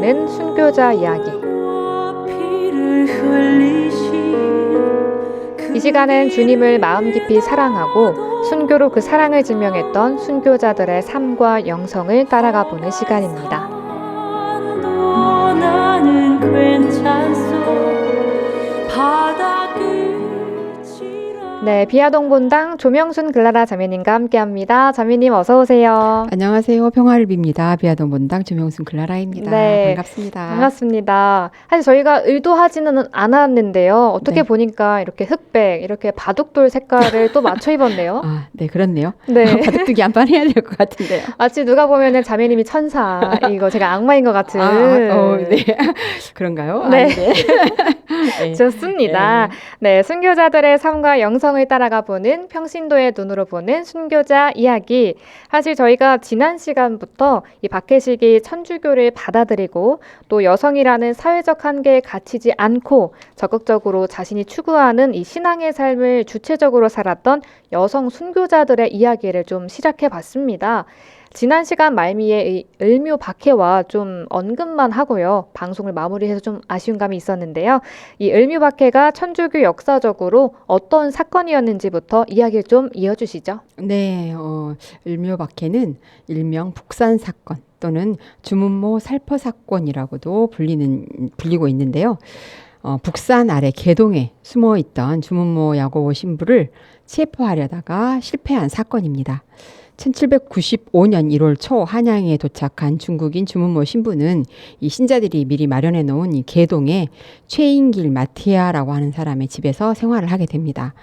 보는 순교자 이야기. 이 시간은 주님을 마음 깊이 사랑하고 순교로 그 사랑을 증명했던 순교자들의 삶과 영성을 따라가 보는 시간입니다. 네, 비아동 본당 조명순 글라라 자매님과 함께합니다. 자매님 어서 오세요. 안녕하세요. 평화를 빕니다. 비아동 본당 조명순 클라라입니다. 네. 반갑습니다. 반갑습니다. 사실 저희가 의도하지는 않았는데요. 어떻게 네. 보니까 이렇게 흑백, 이렇게 바둑돌 색깔을 또 맞춰 입었네요. 아, 네, 그렇네요. 네. 바둑두기 한판 해야 될 것 같은데요. 마치 누가 보면은 자매님이 천사, 이거 제가 악마인 것 같은. 아, 어, 네. 그런가요? 네. 아, 네. 네. 좋습니다. 네, 순교자들의 삶과 영성을 따라가 보는 평신도의 눈으로 보는 순교자 이야기. 사실 저희가 지난 시간부터 이 박해식이 천주교를 받아들이고 또 여성이라는 사회적 한계에 갇히지 않고 적극적으로 자신이 추구하는 이 신앙의 삶을 주체적으로 살았던 여성 순교자들의 이야기를 좀 시작해 봤습니다. 지난 시간 말미에 이 을묘 박해와 좀 언급만 하고요. 방송을 마무리해서 좀 아쉬운 감이 있었는데요. 이 을묘 박해가 천주교 역사적으로 어떤 사건이었는지부터 이야기를 좀 이어주시죠. 네, 어, 을묘 박해는 일명 북산 사건 또는 주문모 살포 사건이라고도 불리는 불리고 있는데요. 어, 북산 아래 개동에 숨어 있던 주문모 야고보 신부를 체포하려다가 실패한 사건입니다. 1795년 1월 초 한양에 도착한 중국인 주문모 신부는 이 신자들이 미리 마련해 놓은 이 개동에 최인길 마티아라고 하는 사람의 집에서 생활을 하게 됩니다.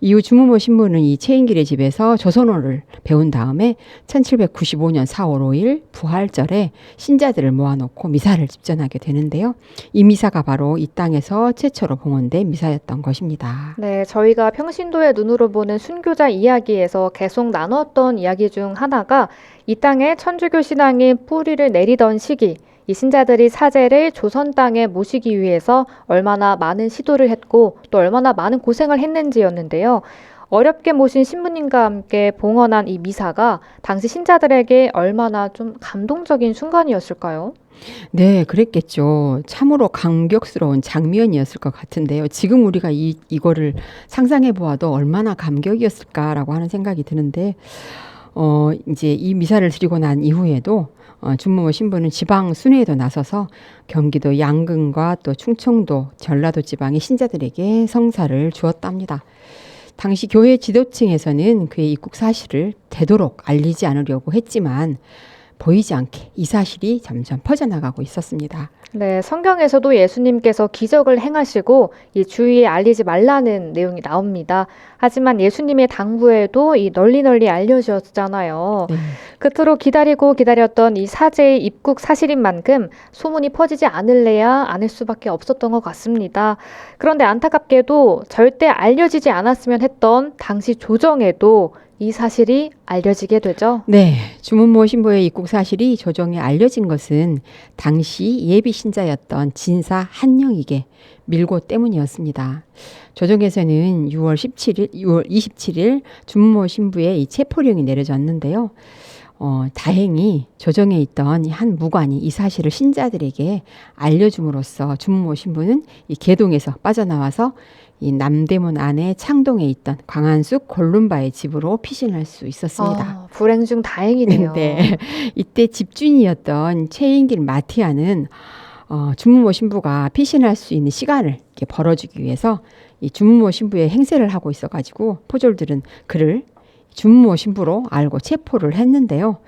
이후 주무모 신부는 이 최인길의 집에서 조선어를 배운 다음에 1795년 4월 5일 부활절에 신자들을 모아놓고 미사를 집전하게 되는데요. 이 미사가 바로 이 땅에서 최초로 봉헌된 미사였던 것입니다. 네, 저희가 평신도의 눈으로 보는 순교자 이야기에서 계속 나눴던 이야기 중 하나가 이 땅에 천주교 신앙이 뿌리를 내리던 시기, 이 신자들이 사제를 조선 땅에 모시기 위해서 얼마나 많은 시도를 했고 또 얼마나 많은 고생을 했는지였는데요. 어렵게 모신 신부님과 함께 봉헌한 이 미사가 당시 신자들에게 얼마나 좀 감동적인 순간이었을까요? 네, 그랬겠죠. 참으로 감격스러운 장면이었을 것 같은데요. 지금 우리가 이, 이거를 상상해 보아도 얼마나 감격이었을까라고 하는 생각이 드는데, 어, 이제 이 미사를 드리고 난 이후에도 어, 준모모 신부는 지방 순회에도 나서서 경기도 양근과 또 충청도, 전라도 지방의 신자들에게 성사를 주었답니다. 당시 교회 지도층에서는 그의 입국 사실을 되도록 알리지 않으려고 했지만 보이지 않게 이 사실이 점점 퍼져나가고 있었습니다. 네, 성경에서도 예수님께서 기적을 행하시고 이 주위에 알리지 말라는 내용이 나옵니다. 하지만 예수님의 당부에도 이 널리 널리 알려졌잖아요. 네. 그토록 기다리고 기다렸던 이 사제의 입국 사실인 만큼 소문이 퍼지지 않을래야 않을 수밖에 없었던 것 같습니다. 그런데 안타깝게도 절대 알려지지 않았으면 했던 당시 조정에도 이 사실이 알려지게 되죠. 네, 주문모 신부의 입국 사실이 조정에 알려진 것은 당시 예비 신자였던 진사 한영에게 밀고 때문이었습니다. 조정에서는 6월 17일, 6월 27일 주문모 신부의 이 체포령이 내려졌는데요. 어, 다행히 조정에 있던 이한 무관이 이 사실을 신자들에게 알려줌으로써 주문모 신부는 이 개동에서 빠져나와서 이 남대문 안에 창동에 있던 광안숙 골룸바의 집으로 피신할 수 있었습니다. 아, 불행 중 다행이네요. 네. 이때 집주인이었던 최인길 마티아는 어, 주무모 신부가 피신할 수 있는 시간을 이렇게 벌어주기 위해서 이 주무모 신부의 행세를 하고 있어가지고 포졸들은 그를 주무모 신부로 알고 체포를 했는데요.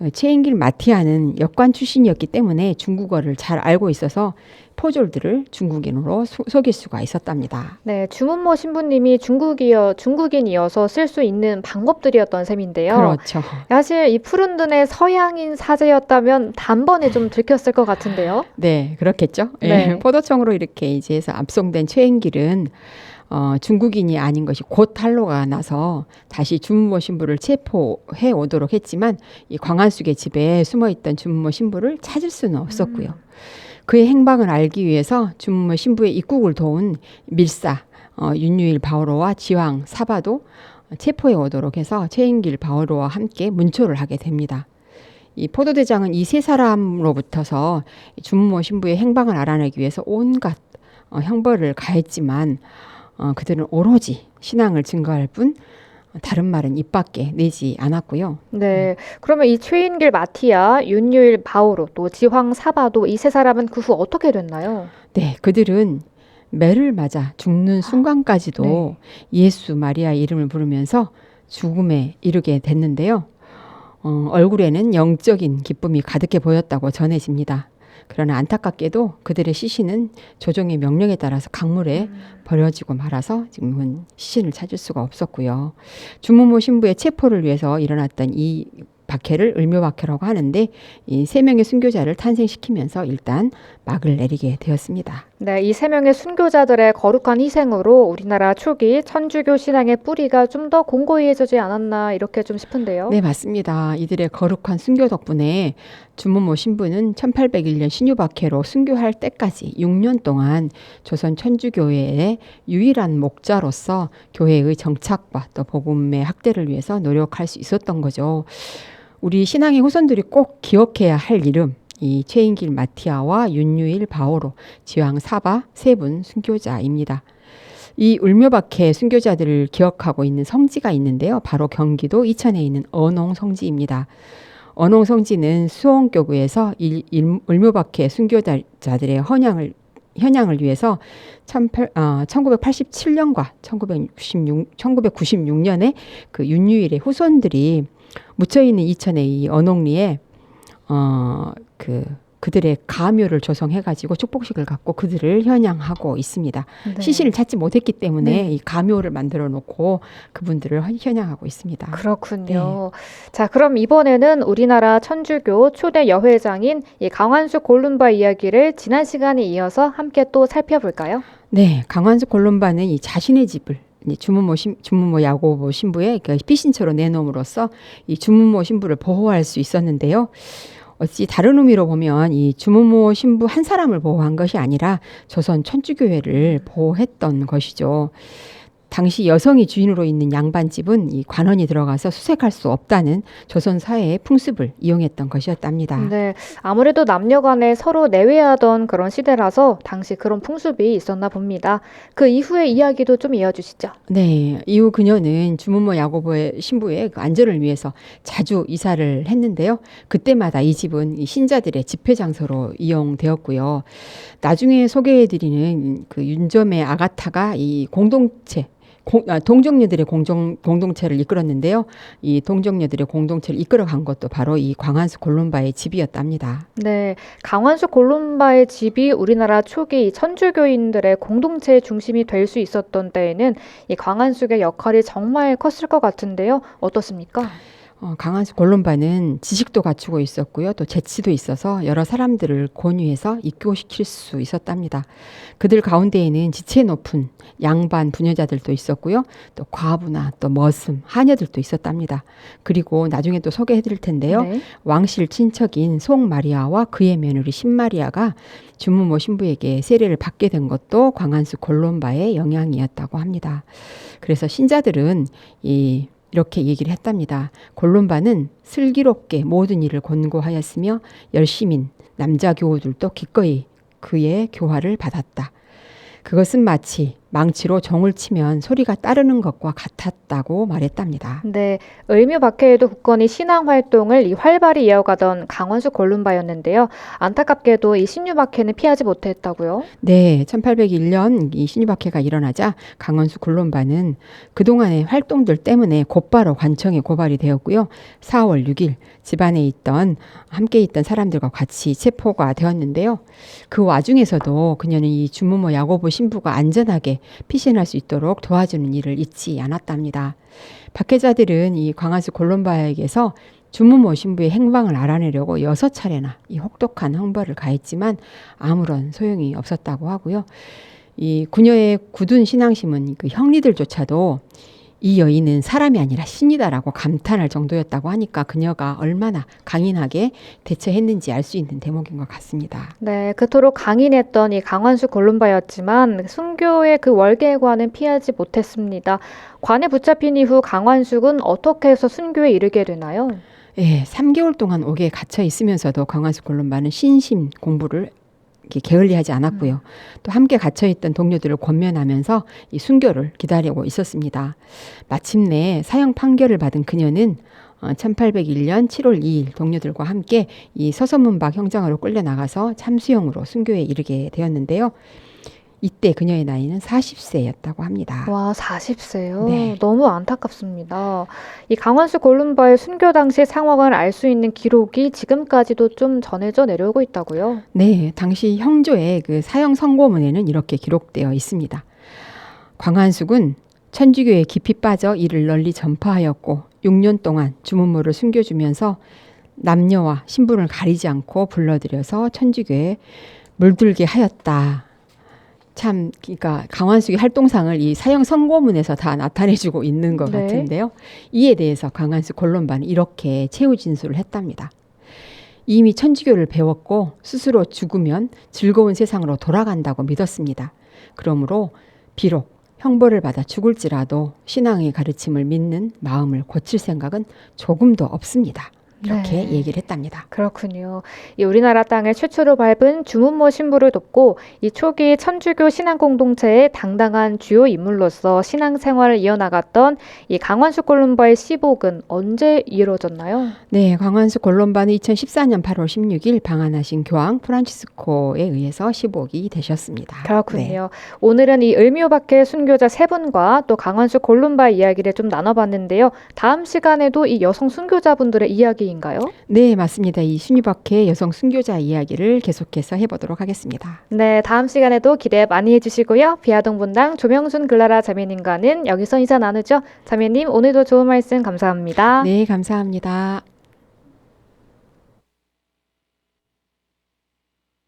어, 최인길 마티아는 역관 출신이었기 때문에 중국어를 잘 알고 있어서 포졸들을 중국인으로 소- 속일 수가 있었답니다. 네, 주문모 신부님이 중국이어 중국인이어서 쓸 수 있는 방법들이었던 셈인데요. 그렇죠. 사실 이 푸른 눈의 서양인 사제였다면 단번에 좀 들켰을 것 같은데요. 네, 그렇겠죠. 네. 예, 포도청으로 이렇게 이제 해서 압송된 최행길은 어, 중국인이 아닌 것이 곧 탄로가 나서 다시 주문모 신부를 체포해 오도록 했지만 이 광안숙의 집에 숨어 있던 주문모 신부를 찾을 수는 없었고요. 그의 행방을 알기 위해서 주문모 신부의 입국을 도운 밀사 어, 윤유일 바오로와 지왕 사바도 체포해 오도록 해서 최인길 바오로와 함께 문초를 하게 됩니다. 이 포도대장은 이 세 사람으로부터서 이 주문모 신부의 행방을 알아내기 위해서 온갖 어, 형벌을 가했지만 어, 그들은 오로지 신앙을 증거할 뿐 어, 다른 말은 입 밖에 내지 않았고요. 네. 그러면 이 최인길 마티아, 윤유일 바오로, 또 지황 사바도 이 세 사람은 그 후 어떻게 됐나요? 네, 그들은 매를 맞아 죽는 순간까지도 네. 예수 마리아의 이름을 부르면서 죽음에 이르게 됐는데요. 어, 얼굴에는 영적인 기쁨이 가득해 보였다고 전해집니다. 그러나 안타깝게도 그들의 시신은 조정의 명령에 따라서 강물에 버려지고 말아서 지금은 시신을 찾을 수가 없었고요. 주무모 신부의 체포를 위해서 일어났던 이 박해를 을묘박해라고 하는데 이 세 명의 순교자를 탄생시키면서 일단 막을 내리게 되었습니다. 네, 이 세 명의 순교자들의 거룩한 희생으로 우리나라 초기 천주교 신앙의 뿌리가 좀 더 공고해지지 않았나 이렇게 좀 싶은데요. 네, 맞습니다. 이들의 거룩한 순교 덕분에 주무모 신부는 1801년 신유박해로 순교할 때까지 6년 동안 조선 천주교회의 유일한 목자로서 교회의 정착과 또 복음의 확대를 위해서 노력할 수 있었던 거죠. 우리 신앙의 후손들이 꼭 기억해야 할 이름 이 최인길 마티아와 윤유일 바오로 지왕 사바 세 분 순교자입니다. 이 울묘박해 순교자들을 기억하고 있는 성지가 있는데요. 바로 경기도 이천에 있는 언홍 성지입니다. 언홍 성지는 수원교구에서 울묘박해 순교자들의 헌양을 현양을 위해서 18, 어, 1987년과 1996, 1996년에 그 윤유일의 후손들이 묻혀 있는 이천의 이 언홍리에 어, 그 그들의 가묘를 조성해가지고 축복식을 갖고 그들을 현양하고 있습니다. 네. 시신을 찾지 못했기 때문에 네. 이 가묘를 만들어 놓고 그분들을 헌- 현양하고 있습니다. 그렇군요. 자, 그럼 이번에는 우리나라 천주교 초대 여회장인 이 강환수 골룸바 이야기를 지난 시간에 이어서 함께 또 살펴볼까요? 네, 강환수 골룸바는 이 자신의 집을 이 주문모 신, 주문모 야고보 신부의 그 피신처로 내놓음으로써 이 주문모 신부를 보호할 수 있었는데요. 어찌 다른 의미로 보면 이 주문모 신부 한 사람을 보호한 것이 아니라 조선 천주교회를 보호했던 것이죠. 당시 여성이 주인으로 있는 양반집은 이 관원이 들어가서 수색할 수 없다는 조선 사회의 풍습을 이용했던 것이었답니다. 네, 아무래도 남녀 간에 서로 내외하던 그런 시대라서 당시 그런 풍습이 있었나 봅니다. 그 이후의 이야기도 좀 이어주시죠. 네, 이후 그녀는 주문모 야고보의 신부의 그 안전을 위해서 자주 이사를 했는데요. 그때마다 이 집은 이 신자들의 집회 장소로 이용되었고요. 나중에 소개해드리는 그 윤점의 아가타가 이 공동체 공, 아, 동정녀들의 공정, 공동체를 이끌었는데요. 이 동정녀들의 공동체를 이끌어간 것도 바로 이 광안수 골룸바의 집이었답니다. 네, 강환수 골룸바의 집이 우리나라 초기 천주교인들의 공동체의 중심이 될 수 있었던 때에는 이 강환숙의 역할이 정말 컸을 것 같은데요. 어떻습니까? 어, 강한수 골룸바는 지식도 갖추고 있었고요. 또 재치도 있어서 여러 사람들을 권유해서 입교시킬 수 있었답니다. 그들 가운데에는 지체 높은 양반 부녀자들도 있었고요. 또 과부나 또 머슴, 하녀들도 있었답니다. 그리고 나중에 또 소개해 드릴 텐데요. 네. 왕실 친척인 송마리아와 그의 며느리 신마리아가 주무모 신부에게 세례를 받게 된 것도 광안수 골롬바의 영향이었다고 합니다. 그래서 신자들은 이 이렇게 얘기를 했답니다. 골롬바는 슬기롭게 모든 일을 권고하였으며 열심인 남자 교우들도 기꺼이 그의 교화를 받았다. 그것은 마치 망치로 종을 치면 소리가 따르는 것과 같았다고 말했답니다. 네, 을묘 박해에도 굳건히 신앙 활동을 이 활발히 이어가던 강원수 골룸바였는데요. 안타깝게도 이 신유 박해는 피하지 못했다고요. 네, 1801년 이 신유 박해가 일어나자 강원수 굴론바는 그동안의 활동들 때문에 곧바로 관청에 고발이 되었고요. 4월 6일 집안에 있던 함께 있던 사람들과 같이 체포가 되었는데요. 그 와중에서도 그녀는 이 주무모 야고보 신부가 안전하게 피신할 수 있도록 도와주는 일을 잊지 않았답니다. 박해자들은 이 광안수 골론바에게서 주무모 신부의 행방을 알아내려고 여섯 차례나 이 혹독한 형벌을 가했지만 아무런 소용이 없었다고 하고요. 이 구녀의 굳은 신앙심은 그 형리들조차도 이 여인은 사람이 아니라 신이다라고 감탄할 정도였다고 하니까 그녀가 얼마나 강인하게 대처했는지 알 수 있는 대목인 것 같습니다. 네, 그토록 강인했던 이 강원수 골룸바였지만 순교의 그 월계관은 피하지 못했습니다. 관에 붙잡힌 이후 강원숙은 어떻게 해서 순교에 이르게 되나요? 예, 3개월 동안 옥에 갇혀 있으면서도 강환수 권론반은 신심 공부를 게 게을리하지 않았고요. 또 함께 갇혀 있던 동료들을 권면하면서 이 순교를 기다리고 있었습니다. 마침내 사형 판결을 받은 그녀는 어, 1801년 7월 2일 동료들과 함께 이 서서문 밖 형장으로 끌려 나가서 참수형으로 순교에 이르게 되었는데요. 이때 그녀의 나이는 40세였다고 합니다. 와, 40세요? 네. 너무 안타깝습니다. 이 강원수 골룸바의 순교 당시 상황을 알 수 있는 기록이 지금까지도 좀 전해져 내려오고 있다고요? 네, 당시 형조의 그 사형 선고문에는 이렇게 기록되어 있습니다. 광한숙은 천주교에 깊이 빠져 이를 널리 전파하였고 6년 동안 주문모를 숨겨주면서 남녀와 신분을 가리지 않고 불러들여서 천주교에 물들게 하였다. 참, 그러니까 강환숙의 활동상을 이 사형 선고문에서 다 나타내주고 있는 것 네. 같은데요. 이에 대해서 강환숙 권론반은 이렇게 최후 진술을 했답니다. 이미 천주교를 배웠고 스스로 죽으면 즐거운 세상으로 돌아간다고 믿었습니다. 그러므로 비록 형벌을 받아 죽을지라도 신앙의 가르침을 믿는 마음을 고칠 생각은 조금도 없습니다. 이렇게 네. 얘기를 했답니다. 그렇군요. 이 우리나라 땅을 최초로 밟은 주문모 신부를 돕고 이 초기 천주교 신앙 공동체의 당당한 주요 인물로서 신앙 생활을 이어나갔던 이 강원수 골룸바의 시복은 언제 이루어졌나요? 네, 광환수 권론반은 2014년 8월 16일 방한하신 교황 프란치스코에 의해서 시복이 되셨습니다. 네. 그렇군요. 오늘은 이 을미호박해 순교자 세 분과 또 강원수 골룸바 이야기를 좀 나눠봤는데요. 다음 시간에도 이 여성 순교자분들의 이야기인가요? 네, 맞습니다. 이 순위박해 여성 순교자 이야기를 계속해서 해보도록 하겠습니다. 네, 다음 시간에도 기대 많이 해주시고요. 비아동 분당 조명순 글라라 자매님과는 여기서 인사 나누죠. 자매님 오늘도 좋은 말씀 감사합니다. 네, 감사합니다.